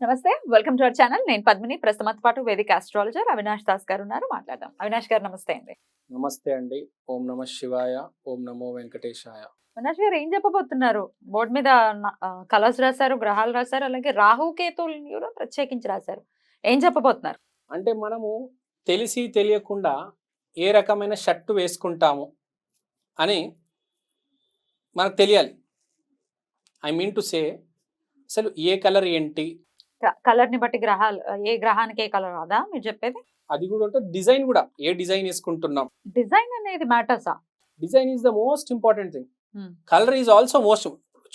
నమస్తే welcome to our channel. నేను పద్మిని ప్రస్తుతం పాటు వేదిక ఆస్ట్రాలజర్ అవినాష్ దాస్ గారు ఉన్నారు మాట్లాడదాం. అవినాష్ గారు నమస్తే అండి. నమస్తే అండి. ఓం నమ శివాయ ఓం నమో వెంకటేశాయ. అవినాష్ గారు ఏం చెప్పబోతున్నారు? బోర్డు మీద కలర్స్ రాశారు గ్రహాలు రాశారు అలాగే రాహు కేతువుని కూడా ప్రత్యేకించి రాశారు. ఏం చెప్పబోతున్నారు? అంటే మనము తెలిసి తెలియకుండా ఏ రకమైన షర్టు వేసుకుంటాము అని మనకు తెలియాలి. ఐ మీన్ టు సే అసలు ఏ కలర్ ఏంటి? కలర్ని బట్టి గ్రహాలు ఏ గ్రహానికి ఏ కలర్ రాదా మీరు చెప్పేది? అది కూడా అంటే డిజైన్ కూడా ఏ డిజైన్ వేసుకుంటున్నాం? డిజైన్ అనేది మ్యాటర్సా? Design is the most important thing. Colour is also most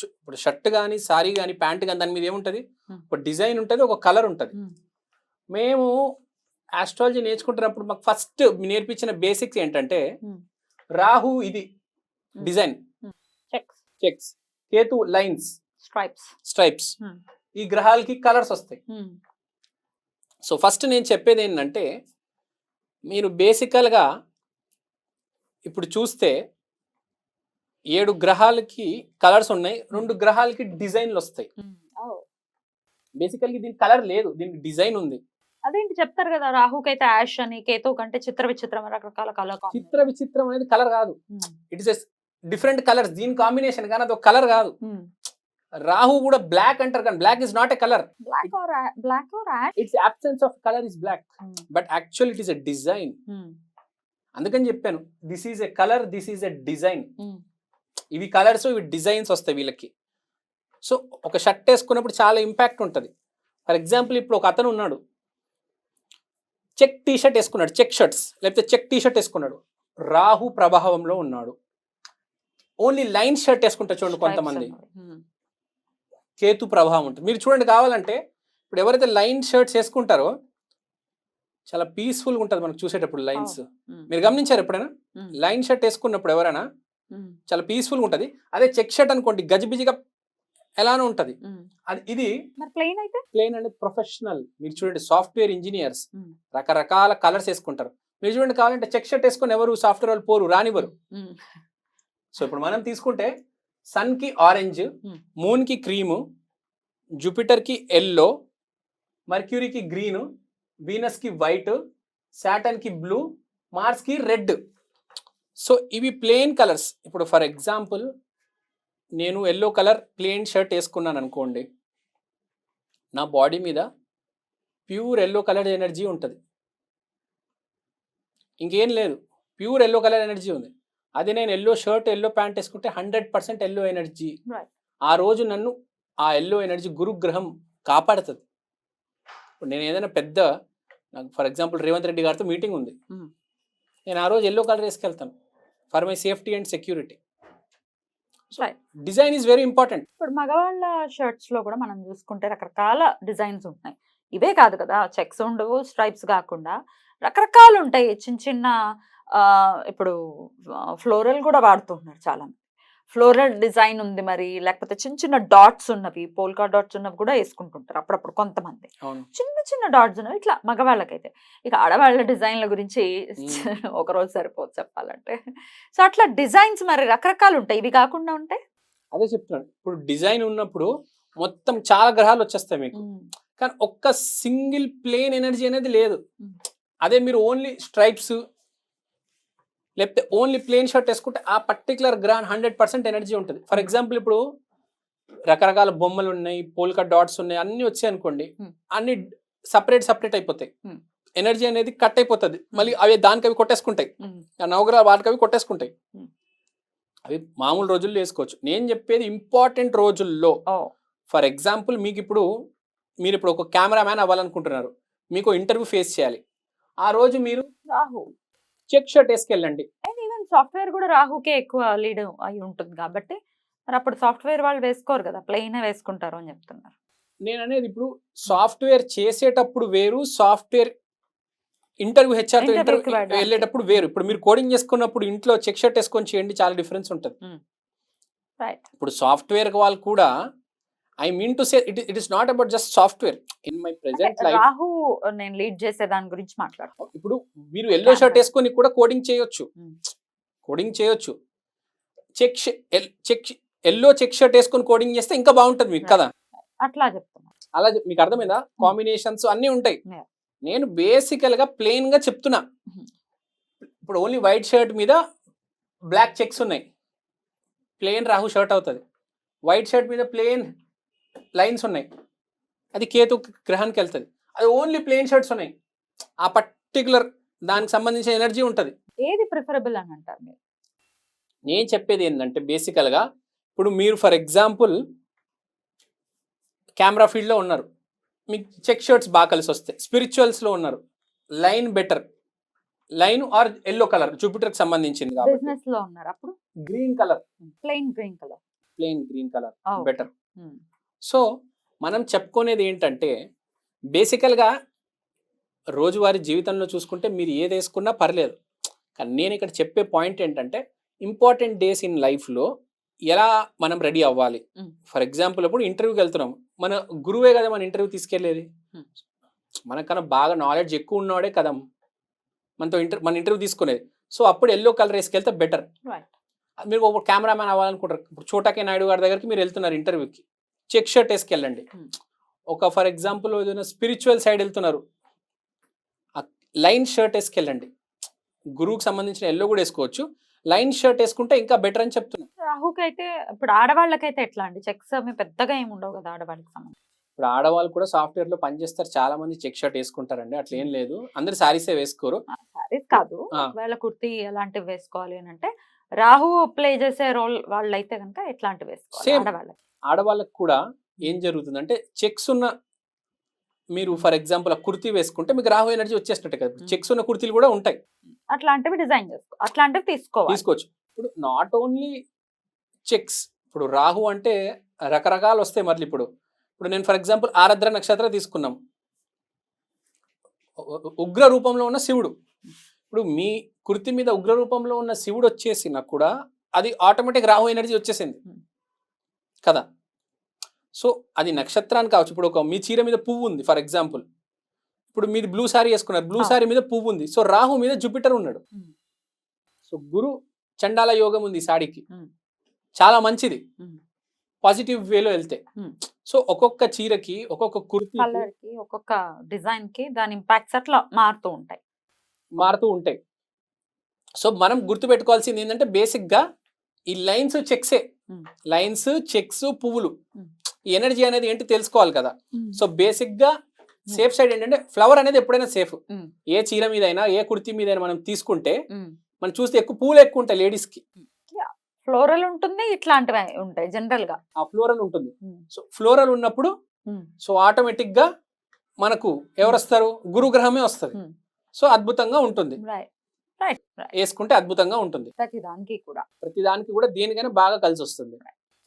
ఇప్పుడు షర్ట్ కానీ సారీ కానీ ప్యాంట్ కానీ దాని మీద ఏముంటుంది. ఒక డిజైన్ ఉంటుంది ఒక కలర్ ఉంటుంది. మేము ఆస్ట్రాలజీ నేర్చుకుంటున్నప్పుడు మాకు ఫస్ట్ నేర్పించిన బేసిక్స్ ఏంటంటే. రాహు ఇది. Design. Checks. Checks. Ketu lines. Stripes. Stripes. ఈ గ్రహాలకి కలర్స్ వస్తాయి. సో ఫస్ట్ నేను చెప్పేది ఏంటంటే మీరు బేసికల్గా ఇప్పుడు చూస్తే ఏడు గ్రహాలకి కలర్స్ ఉన్నాయి రెండు గ్రహాలకి డిజైన్లు వస్తాయి. బేసికల్గా దీనికి కలర్ లేదు దీనికి డిజైన్ ఉంది. అదేంటి చెప్తారు కదా రాహుకి అయితే యాష్ అని కేతు కంటే చిత్ర విచిత్రం రకరకాల కలర్ చిత్ర విచిత్రం అనేది కలర్ కాదు. ఇట్ ఇస్ డిఫరెంట్ కలర్స్ దీని కాంబినేషన్ కానీ అది ఒక కలర్ కాదు. రాహు కూడా బ్లాక్ అంటారు కానీ black is not a colour black or black or ash it's absence of colour is black but actual it is a design అందుకని చెప్పాను this is a colour this is a design ఇవి colours ఇవి designs వస్తాయి వీళ్ళకి. So ఒక shirt వేసుకున్నప్పుడు చాలా impact ఉంటుంది. ఫర్ ఎగ్జాంపుల్ ఇప్పుడు ఒక అతను ఉన్నాడు. చెక్ టీ షర్ట్ వేసుకున్నాడు చెక్ షర్ట్స్. లేకపోతే చెక్ టీ షర్ట్ వేసుకున్నాడు. రాహు ప్రభావంలో ఉన్నాడు. ఓన్లీ లైన్ షర్ట్ వేసుకుంటారు చూడండి కొంతమంది. కేతు ప్రభావం ఉంటుంది. మీరు చూడండి కావాలంటే ఇప్పుడు ఎవరైతే లైన్ షర్ట్స్ వేసుకుంటారో చాలా పీస్ఫుల్గా ఉంటుంది మనకు చూసేటప్పుడు లైన్స్. మీరు గమనించారు ఎప్పుడైనా? లైన్ షర్ట్ వేసుకున్నప్పుడు ఎవరైనా చాలా పీస్ఫుల్గా ఉంటుంది. అదే చెక్ షర్ట్ అనుకోండి గజిబిజిగా ఎలానో ఉంటుంది. అది ఇది ప్లెయిన్ అయితే? ప్లేన్ అనేది ప్రొఫెషనల్. మీరు చూడండి సాఫ్ట్వేర్ ఇంజనీర్స్. రకరకాల కలర్స్ వేసుకుంటారు. మీరు చూడండి కావాలంటే చెక్ షర్ట్ వేసుకొని ఎవరు సాఫ్ట్వేర్ వాళ్ళు పోరు రానివ్వరు. సో ఇప్పుడు మనం తీసుకుంటే సన్కి ఆరెంజ్. మూన్కి క్రీము జూపిటర్కి ఎల్లో మర్క్యూరీకి గ్రీన్ వీనస్కి వైట్ సాటన్కి బ్లూ మార్స్కి రెడ్. సో ఇవి ప్లెయిన్ కలర్స్. ఇప్పుడు ఫర్ ఎగ్జాంపుల్ నేను ఎల్లో కలర్ ప్లెయిన్ షర్ట్ వేసుకున్నాను అనుకోండి. నా బాడీ మీద ప్యూర్ ఎల్లో కలర్ ఎనర్జీ ఉంటుంది. ఇంకేం లేదు. ప్యూర్ ఎల్లో కలర్ ఎనర్జీ ఉంది. అది నేను ఎల్లో షర్ట్ ఎల్లో ప్యాంట్ వేసుకుంటే హండ్రెడ్ పర్సెంట్ ఎల్లో ఎనర్జీ. ఆ రోజు నన్ను ఆ ఎల్లో ఎనర్జీ గురుగ్రహం కాపాడుతుంది. ఇప్పుడు నేను ఏదైనా పెద్ద నాకు ఫర్ ఎగ్జాంపుల్ రేవంత్ రెడ్డి గారితో మీటింగ్ ఉంది. Hmm. నేను ఆ రోజు yellow colour వేసుకెళ్తాను for my safety and security. Design is very important ఇప్పుడు మగవాళ్ళ షర్ట్స్లో కూడా మనం చూసుకుంటే రకరకాల డిజైన్స్ ఉంటాయి ఇవే కాదు కదా చెక్స్ ఉండవు స్ట్రైప్స్ కాకుండా రకరకాలు ఉంటాయి. చిన్న చిన్న ఇప్పుడు ఫ్లోరల్ కూడా వాడుతుంటున్నారు చాలా ఫ్లోరల్ డిజైన్ ఉంది మరి లేకపోతే చిన్న చిన్న డాట్స్ ఉన్నవి పోల్కా డాట్స్ ఉన్నవి కూడా వేసుకుంటుంటారు అప్పుడప్పుడు కొంతమంది. చిన్న చిన్న డాట్స్ ఉన్నవి ఇట్లా మగవాళ్ళకైతే. ఇక ఆడవాళ్ళ డిజైన్ల గురించి ఒక రోజు సరిపోదు చెప్పాలంటే. సో అట్లా డిజైన్స్ మరి రకరకాలు ఉంటాయి. ఇవి కాకుండా ఉంటాయి అదే చెప్తున్నాను. ఇప్పుడు డిజైన్ ఉన్నప్పుడు మొత్తం చాలా గ్రహాలు వచ్చేస్తాయి మీకు. కానీ ఒక్క సింగిల్ ప్లేన్ ఎనర్జీ అనేది లేదు. అదే మీరు ఓన్లీ స్ట్రైప్స్ లేకపోతే ఓన్లీ ప్లేన్ షర్ట్ వేసుకుంటే ఆ పర్టికులర్ గ్రహం హండ్రెడ్ పర్సెంట్ ఎనర్జీ ఉంటుంది. ఫర్ ఎగ్జాంపుల్ ఇప్పుడు రకరకాల బొమ్మలు ఉన్నాయి పోల్కా డాట్స్ ఉన్నాయి అన్ని వచ్చాయి అనుకోండి. అన్ని సపరేట్ సపరేట్ అయిపోతాయి. ఎనర్జీ అనేది కట్ అయిపోతుంది. మళ్ళీ అవి దానికి అవి కొట్టేసుకుంటాయి. ఉమ్, ఆ నవగ్రహాలు వాటికి అవి కొట్టేసుకుంటాయి. Mm. అవి మామూలు రోజుల్లో వేసుకోవచ్చు. నేను చెప్పేది ఇంపార్టెంట్ రోజుల్లో. ఫర్ ఎగ్జాంపుల్ మీకు ఇప్పుడు మీరు ఇప్పుడు ఒక కెమెరామ్యాన్ అవ్వాలనుకుంటున్నారు. మీకు ఇంటర్వ్యూ ఫేస్ చేయాలి. ఆ రోజు మీరు రాహు. చెక్ షర్ట్ వేసుకెళ్ళండి. అండ్ ఈవెన్ సాఫ్ట్వేర్ కూడా రాహుకే ఎక్కువ లీడ్ అయి ఉంటుంది కాబట్టి మరి అప్పుడు సాఫ్ట్వేర్ వాళ్ళు వేసుకోరు కదా ప్లెయిన్ వేసుకుంటారు అని చెప్తున్నారు. నేను అనేది ఇప్పుడు సాఫ్ట్వేర్ చేసేటప్పుడు వేరు సాఫ్ట్వేర్ ఇంటర్వ్యూ హెచ్ఆర్ ఇంటర్వ్యూ. వెళ్ళేటప్పుడు వేరు. ఇప్పుడు మీరు కోడింగ్ చేసుకున్నప్పుడు ఇంట్లో చెక్ షర్ట్ వేసుకొని చేయండి చాలా డిఫరెన్స్ ఉంటుంది. ఇప్పుడు సాఫ్ట్వేర్ వాళ్ళు కూడా I mean to say it it is not about just software. In my present life Rahu నేను లీడ్ చేసే దాని గురించి మాట్లాడుతాను ఇప్పుడు మీరు ఎల్లో షర్ట్ వేసుకొని కూడా కోడింగ్ చేయొచ్చు. Hmm. కోడింగ్ చేయొచ్చు. Check check yellow check shirt వేసుకొని కోడింగ్ చేస్తే ఇంకా బాగుంటుంది మీకు కదా? అట్లా చెప్తున్నా. అలా మీకు అర్థమైందా? కాంబినేషన్స్ అన్నీ ఉంటాయి. నేను బేసికల్గా ప్లెయిన్గా చెప్తున్నా. Mhm. ఇప్పుడు ఓన్లీ వైట్ షర్ట్ మీద బ్లాక్ చెక్స్ ఉన్నాయి. ప్లెయిన్ రాహు షర్ట్ అవుతుంది. వైట్ షర్ట్ మీద ప్లెయిన్ లైన్స్ ఉన్నాయి. అది కేతు గ్రహానికి వెళ్తుంది. అది ఓన్లీ ప్లెయిన్ షర్ట్స్ ఉన్నాయి. ఆ పర్టికులర్ దానికి సంబంధించిన ఎనర్జీ ఉంటుంది. ఏది ప్రిఫరబుల్ అని అంటారు మీరు? నేను చెప్పేది ఏంటంటే బేసికల్గా ఇప్పుడు మీరు ఫర్ ఎగ్జాంపుల్ కెమెరా ఫీల్డ్లో ఉన్నారు. మీకు చెక్ షర్ట్స్ బాగా కలిసి వస్తాయి. స్పిరిచువల్స్లో ఉన్నారు. Line better. Line or yellow colour జూపిటర్కి సంబంధించింది కాబట్టి. బిజినెస్లో ఉన్నారు అప్పుడు? Green colour. Plain green colour. Plain green colour. Better. So మనం చెప్పుకునేది ఏంటంటే బేసికల్గా రోజువారీ జీవితంలో చూసుకుంటే మీరు ఏది వేసుకున్నా పర్లేదు. కానీ నేను ఇక్కడ చెప్పే పాయింట్ ఏంటంటే ఇంపార్టెంట్ డేస్ ఇన్ లైఫ్లో ఎలా మనం రెడీ అవ్వాలి. ఫర్ ఎగ్జాంపుల్ ఇప్పుడు ఇంటర్వ్యూకి వెళ్తున్నాం. మన గురువే కదా మన ఇంటర్వ్యూ తీసుకెళ్ళేది. మనకన్నా బాగా నాలెడ్జ్ ఎక్కువ ఉన్నవాడే కదా మనతో ఇంటర్ మన ఇంటర్వ్యూ తీసుకునేది. సో అప్పుడు ఎల్లో కలర్ వేసుకెళ్తే బెటర్. మీరు ఒక కెమెరామ్యాన్ అవ్వాలనుకుంటారు. ఇప్పుడు చోటాకే నాయుడు గారి దగ్గరికి మీరు వెళ్తున్నారు ఇంటర్వ్యూకి. చెక్ షర్ట్ వేసుకెళ్ళండి. ఒక ఫర్ ఎగ్జాంపుల్ ఏదైనా స్పిరిచువల్ సైడ్ వెళ్తున్నారు. లైన్ షర్ట్ వేసుకెళ్ళండి. గురువుకి సంబంధించిన ఎల్లో కూడా వేసుకోవచ్చు. లైన్ షర్ట్ వేసుకుంటే ఇంకా బెటర్ అని చెప్తున్నా. రాహుకి అయితే ఇప్పుడు ఆడవాళ్ళకైతే ఎట్లా అండి? చెక్స్ అవి పెద్దగా ఏమి ఉండవు కదా ఆడవాళ్ళకి సంబంధించి. ఇప్పుడు ఆడవాళ్ళు కూడా సాఫ్ట్వేర్లో పనిచేస్తారు చాలా మంది చెక్ షర్ట్ వేసుకుంటారండి. అట్లా ఏం లేదు. అందరు సారీసే వేసుకోరు. సారీస్ కాదు. ఒకవేళ కుర్తీ అలాంటివి వేసుకోవాలి అని అంటే రాహు ప్లే చేసే రోల్ వాళ్ళు అయితే కనుక ఎట్లాంటివి వేసుకోవాలి. ఆడవాళ్ళకి? ఆడవాళ్ళకి కూడా ఏం జరుగుతుందంటే చెక్స్ ఉన్న మీరు ఫర్ ఎగ్జాంపుల్ ఆ కుర్తీ వేసుకుంటే మీకు రాహు ఎనర్జీ వచ్చేసినట్టే కదా. చెక్స్ ఉన్న కుర్తీలు కూడా ఉంటాయి. అట్లాంటివి డిజైన్ చేసుకో అట్లాంటివి తీసుకోవాలి. తీసుకోవచ్చు. ఇప్పుడు నాట్ ఓన్లీ చెక్స్ ఇప్పుడు రాహు అంటే రకరకాలు వస్తాయి మళ్ళీ ఇప్పుడు. ఇప్పుడు నేను ఫర్ ఎగ్జాంపుల్ ఆరద్ర నక్షత్రం తీసుకున్నాం. ఉగ్ర రూపంలో ఉన్న శివుడు. ఇప్పుడు మీ కుర్తి మీద ఉగ్ర రూపంలో ఉన్న శివుడు వచ్చేసినా కూడా అది ఆటోమేటిక్ రాహు ఎనర్జీ వచ్చేసింది. కదా? సో అది నక్షత్రాన్ని కావచ్చు ఇప్పుడు ఒక మీ చీర మీద పువ్వు ఉంది ఫర్ ఎగ్జాంపుల్ ఇప్పుడు మీరు బ్లూ సారీ వేసుకున్నారు బ్లూ. సారీ మీద పువ్వు ఉంది సో రాహు మీద జూపిటర్ ఉన్నాడు. సో గురు చండాల యోగం ఉంది ఈ. చాలా మంచిది. పాజిటివ్ వేలో వెళ్తే. సో ఒక్కొక్క చీరకి ఒక్కొక్క కుర్తి ఒక్కొక్క డిజైన్కి దాని ఇంపాక్ట్స్ అట్లా మారుతూ ఉంటాయి మారుతూ ఉంటాయి సో మనం గుర్తు పెట్టుకోవాల్సింది ఏంటంటే బేసిక్గా ఈ లైన్స్ చెక్సే. లైన్స్ చెక్స్ పువ్వులు. ఈ ఎనర్జీ అనేది ఏంటి తెలుసుకోవాలి కదా. సో బేసిక్గా సేఫ్ సైడ్ ఏంటంటే ఫ్లవర్ అనేది ఎప్పుడైనా సేఫ్. ఏ చీర మీద అయినా ఏ కుర్తీ మీద అయినా మనం తీసుకుంటే. మనం చూస్తే ఎక్కువ పూలు ఎక్కువ ఉంటాయి లేడీస్కి ఫ్లోరల్ ఉంటుంది ఇట్లాంటివి ఉంటాయి జనరల్గా ఆ ఫ్లోరల్ ఉంటుంది. సో ఫ్లోరల్ ఉన్నప్పుడు. సో ఆటోమేటిక్గా మనకు ఎవరు వస్తారు? గురుగ్రహమే వస్తుంది. సో అద్భుతంగా ఉంటుంది. వేసుకుంటే అద్భుతంగా ఉంటుంది. ప్రతి దానికి కూడా. ప్రతి దానికి కూడా దేనికైనా బాగా కలిసి వస్తుంది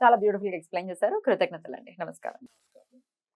చాలా బ్యూటిఫుల్గా ఎక్స్ప్లెయిన్ చేశారు. కృతజ్ఞతలు అండి నమస్కారం.